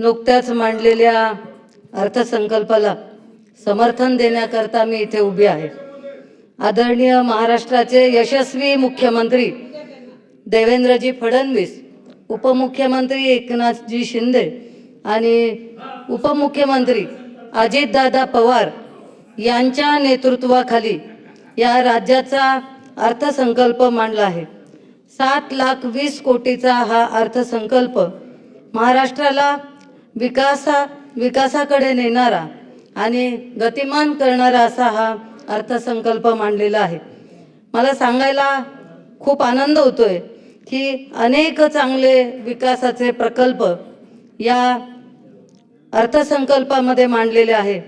नुकत्याच मांडलेल्या अर्थसंकल्पाला समर्थन देण्याकरता मी इथे उभी आहे. आदरणीय महाराष्ट्राचे यशस्वी मुख्यमंत्री देवेंद्रजी फडणवीस उपमुख्यमंत्री एकनाथजी शिंदे आणि उपमुख्यमंत्री अजितदादा पवार यांच्या नेतृत्वाखाली या राज्याचा अर्थसंकल्प मांडला आहे. सात लाख वीस कोटीचा हा अर्थसंकल्प महाराष्ट्राला विकासा विकासाकडे नेणारा आणि गतिमान करणारा असा हा अर्थसंकल्प मांडलेला आहे. मला सांगायला खूप आनंद होतोय की अनेक चांगले विकासाचे प्रकल्प या अर्थसंकल्पामध्ये मांडलेले आहे.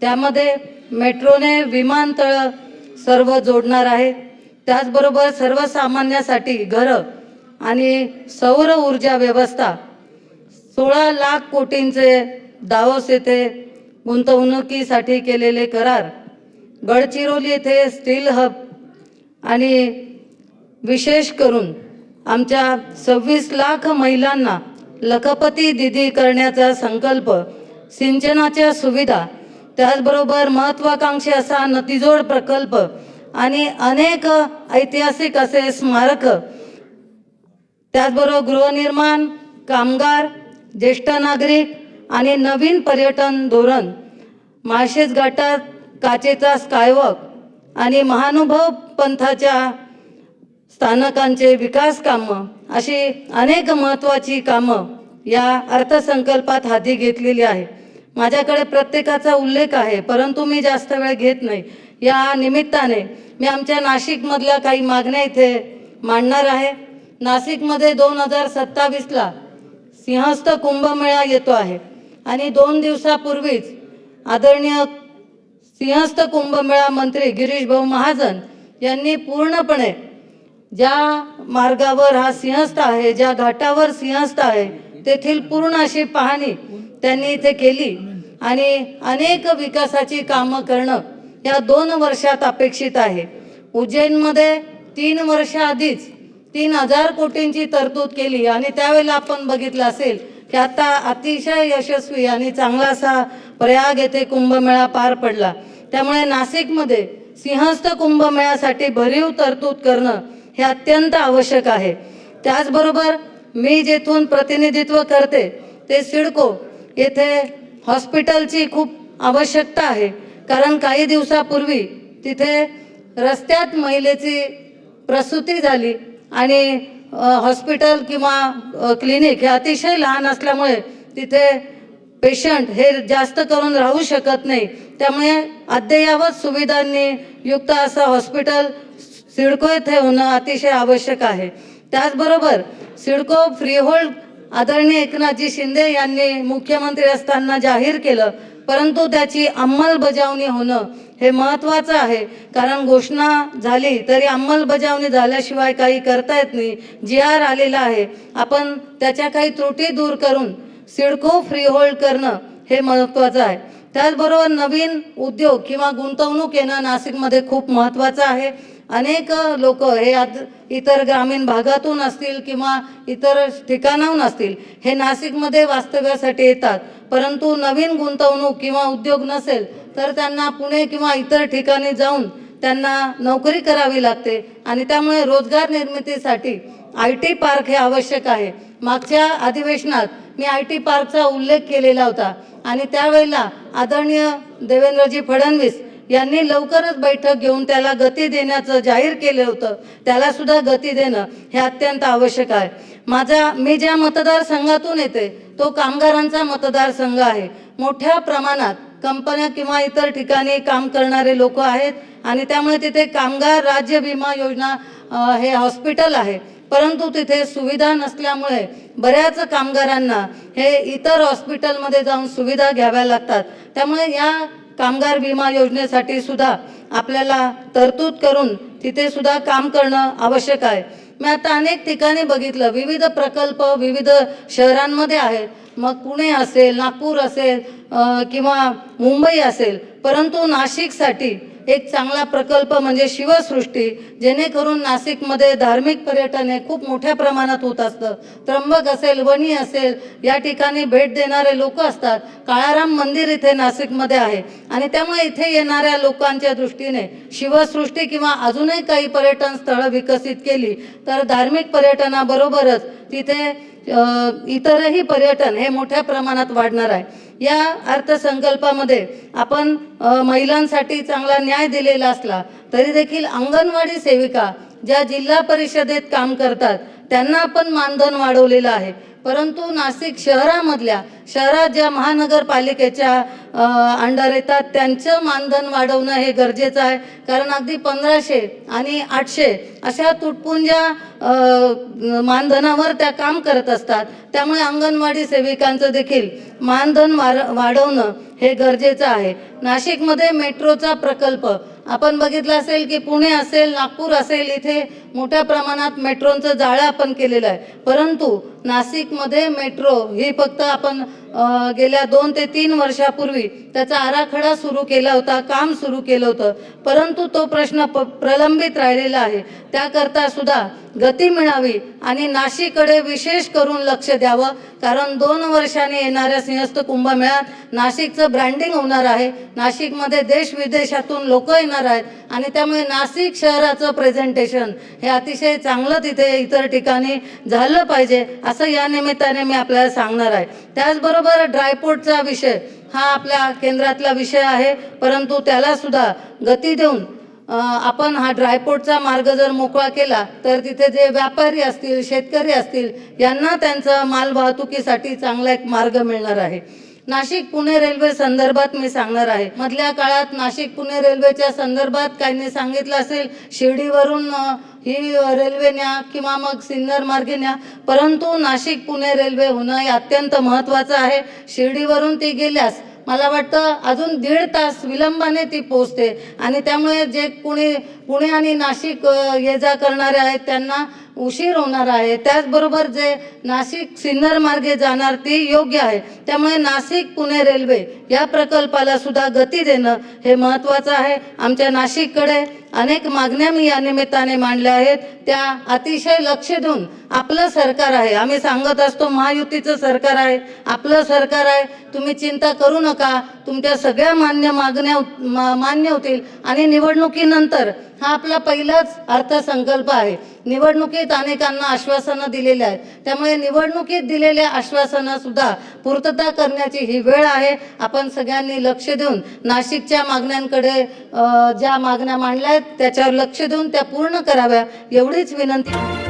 त्यामध्ये मेट्रोने विमानतळ सर्व जोडणार आहे. त्याचबरोबर सर्वसामान्यासाठी घरं आणि सौर ऊर्जा व्यवस्था सोळा लाख कोटींचे दावोस येथे गुंतवणुकीसाठी केलेले करार. गडचिरोली येथे स्टील हब आणि विशेष करून आमच्या सव्वीस लाख महिलांना लखपती दिदी करण्याचा संकल्प सिंचनाच्या सुविधा त्याचबरोबर महत्त्वाकांक्षी असा नदीजोड प्रकल्प आणि अनेक ऐतिहासिक असे स्मारक त्याचबरोबर गृहनिर्माण कामगार ज्येष्ठ नागरिक आणि नवीन पर्यटन धोरण माळशेज घाटात काचेचा स्कायवॉक आणि महानुभव पंथाच्या स्थानकांचे विकास कामं अशी अनेक महत्त्वाची कामं या अर्थसंकल्पात हाती घेतलेली आहे. माझ्याकडे प्रत्येकाचा उल्लेख आहे परंतु मी जास्त वेळ घेत नाही. या निमित्ताने मी आमच्या नाशिकमधल्या काही मागण्या इथे मांडणार आहे. नाशिकमध्ये दोन हजार सत्तावीसला सिंहस्थ कुंभमेळा येतो आहे. आणि दोन दिवसापूर्वीच आदरणीय सिंहस्थ कुंभमेळा मंत्री गिरीश भाऊ महाजन यांनी पूर्णपणे ज्या मार्गावर हा सिंहस्थ आहे ज्या घाटावर सिंहस्थ आहे तेथील पूर्ण अशी पाहणी त्यांनी इथे केली. आणि अनेक विकासाची कामं करणं या दोन वर्षात अपेक्षित आहे. उज्जैनमध्ये तीन वर्ष आधीच तीन हजार कोटींची तरतूद केली आणि त्यावेळेला आपण बघितलं असेल की आता अतिशय यशस्वी आणि चांगला असा प्रयाग येथे कुंभमेळा पार पडला. त्यामुळे नाशिकमध्ये सिंहस्थ कुंभमेळ्यासाठी भरीव तरतूद करणं हे अत्यंत आवश्यक आहे. त्याचबरोबर मी जेथून प्रतिनिधित्व करते ते सिडको येथे हॉस्पिटलची खूप आवश्यकता आहे. कारण काही दिवसापूर्वी तिथे रस्त्यात महिलेची प्रसूती झाली. आणि हॉस्पिटल किंवा क्लिनिक हे अतिशय लहान असल्यामुळे तिथे पेशंट हे जास्त करून राहू शकत नाही. त्यामुळे अद्ययावत सुविधांनी युक्त असं हॉस्पिटल सिडको येथे होणं अतिशय आवश्यक आहे. त्याचबरोबर सिडको फ्रीहोल्ड आदरणीय एकनाथजी शिंदे यांनी मुख्यमंत्री असताना जाहीर केलं परंतु त्याची अंमलबजावणी होणं हे महत्त्वाचं आहे. कारण घोषणा झाली तरी अंमलबजावणी झाल्याशिवाय काही करता येत नाही. जी आर आलेला आहे. आपण त्याच्या काही त्रुटी दूर करून सिडको फ्रीहोल्ड करणं हे महत्त्वाचं आहे. त्याचबरोबर नवीन उद्योग किंवा गुंतवणूक येणं नाशिकमध्ये खूप महत्त्वाचं आहे. अनेक लोक हे आज इतर ग्रामीण भागातून असतील किंवा इतर ठिकाणाहून असतील हे नाशिकमध्ये वास्तव्यासाठी येतात. परंतु नवीन गुंतवणूक किंवा उद्योग नसेल तर त्यांना पुणे किंवा इतर ठिकाणी जाऊन त्यांना नोकरी करावी लागते. आणि त्यामुळे रोजगार निर्मितीसाठी आय टी पार्क हे आवश्यक आहे. मागच्या अधिवेशनात मी आय टी पार्कचा उल्लेख केलेला होता. आणि त्यावेळेला आदरणीय देवेंद्रजी फडणवीस यांनी लवकरच बैठक घेऊन त्याला गती देण्याचं जाहीर केलं होतं. त्यालासुद्धा गती देणं हे अत्यंत आवश्यक आहे. माझा मी ज्या मतदारसंघातून येते तो कामगारांचा मतदारसंघ आहे. मोठ्या प्रमाणात कंपन्या किंवा इतर ठिकाणी काम करणारे लोक आहेत आणि त्यामुळे तिथे कामगार राज्य विमा योजना हे हॉस्पिटल आहे. परंतु तिथे सुविधा नसल्यामुळे बऱ्याच कामगारांना हे इतर हॉस्पिटलमध्ये जाऊन सुविधा घ्याव्या लागतात. त्यामुळे या कामगार विमा योजनेसाठी सुद्धा आपल्याला तरतूद करून तिथे सुद्धा काम करणं आवश्यक आहे. मी आता अनेक ठिकाणी बघितलं. विविध प्रकल्प विविध शहरांमध्ये आहेत. मग पुणे असेल नागपूर असेल किंवा मुंबई असेल. परंतु नाशिकसाठी एक चांगला प्रकल्प म्हणजे शिवसृष्टी जेणेकरून नाशिकमध्ये धार्मिक पर्यटन हे खूप मोठ्या प्रमाणात होत असतं. त्र्यंबक असेल वणी असेल या ठिकाणी भेट देणारे लोक असतात. काळाराम मंदिर इथे नाशिकमध्ये आहे. आणि त्यामुळे इथे येणाऱ्या लोकांच्या दृष्टीने शिवसृष्टी किंवा अजूनही काही पर्यटन स्थळं विकसित केली तर धार्मिक पर्यटनाबरोबरच तिथे इतरही पर्यटन हे मोठ्या प्रमाणात वाढणार आहे. या अर्थसंकल्पामध्ये आपण महिलांसाठी चांगला न्याय दिलेला असला तरी देखील अंगणवाडी सेविका ज्या जिल्हा परिषदेत काम करतात त्यांना आपण मानधन वाढवलेलं आहे. परंतु नाशिक शहरामधल्या शहरात ज्या महानगरपालिकेच्या अंडर येतात त्यांचं मानधन वाढवणं हे गरजेचं आहे. कारण अगदी पंधराशे आणि आठशे अशा तुटपुंज्या मानधनावर त्या काम करत असतात. त्यामुळे अंगणवाडी सेविकांचं देखील मानधन वाढ वाढवणं हे गरजेचं आहे. नाशिकमध्ये मेट्रोचा प्रकल्प आपण बघितलं असेल की पुणे असेल नागपूर असेल इथे मोठ्या प्रमाणात मेट्रोचं जाळं आपण केलेलं आहे. परंतु नाशिक मध्ये मेट्रो ही फक्त आपण गेल्या दोन ते तीन वर्षापूर्वी त्याचा आराखडा सुरू केला होता काम सुरू केलं होतं. परंतु तो प्रश्न प प्रलंबित राहिलेला आहे. त्याकरता सुद्धा गती मिळावी आणि नाशिककडे विशेष करून लक्ष द्यावं कारण दोन वर्षांनी येणाऱ्या सिंहस्थ कुंभमेळ्यात नाशिकचं ब्रँडिंग होणार आहे. नाशिकमध्ये देश विदेशातून लोक येणार आहेत आणि त्यामुळे नाशिक शहराचं प्रेझेंटेशन हे अतिशय चांगलं तिथे इतर ठिकाणी झालं पाहिजे असं या निमित्ताने मी आपल्याला सांगणार आहे. त्याचबरोबर ड्रायपोर्टचा विषय हा आपल्या केंद्रातला विषय आहे. परंतु त्याला सुद्धा गती देऊन आपण हा ड्रायपोर्टचा मार्ग जर मोकळा केला तर तिथे जे व्यापारी असतील शेतकरी असतील यांना त्यांचा माल वाहतुकीसाठी चांगला एक मार्ग मिळणार आहे. नाशिक पुणे रेल्वे संदर्भात मी सांगणार आहे. मधल्या काळात नाशिक पुणे रेल्वेच्या संदर्भात काहींनी सांगितलं असेल शिर्डीवरून ही रेल्वे न्या किंवा मग सिन्नर मार्गे न्या. परंतु नाशिक पुणे रेल्वे होणं हे अत्यंत महत्त्वाचं आहे. शिर्डीवरून ती गेल्यास मला वाटतं अजून दीड तास विलंबाने ती पोचते आणि त्यामुळे जे पुणे पुणे आणि नाशिक ये जा करणारे आहेत त्यांना उशीर होणार आहे. त्याचबरोबर जे नाशिक सिन्नर मार्गे जाणार ती योग्य आहे. त्यामुळे नाशिक पुणे रेल्वे या प्रकल्पाला सुद्धा गती देणं हे महत्त्वाचं आहे. आमच्या नाशिककडे अनेक मागण्या मी या निमित्ताने मांडल्या आहेत. त्या अतिशय लक्ष देऊन आपलं सरकार आहे. आम्ही सांगत असतो महायुतीचं सरकार आहे. आपलं सरकार आहे. तुम्ही चिंता करू नका. तुमच्या सगळ्या मान्य मागण्या मा- मान्य होतील. आणि निवडणुकीनंतर हा आपला पहिलाच अर्थसंकल्प आहे. निवडणुकीत अनेकांना आश्वासनं दिलेली आहेत. त्यामुळे निवडणुकीत दिलेल्या आश्वासनं सुद्धा पूर्तता करण्याची ही वेळ आहे. आपण सगळ्यांनी लक्ष देऊन नाशिकच्या मागण्यांकडे ज्या मागण्या मांडल्या आहेत त्याच्यावर लक्ष देऊन त्या पूर्ण कराव्या एवढीच विनंती.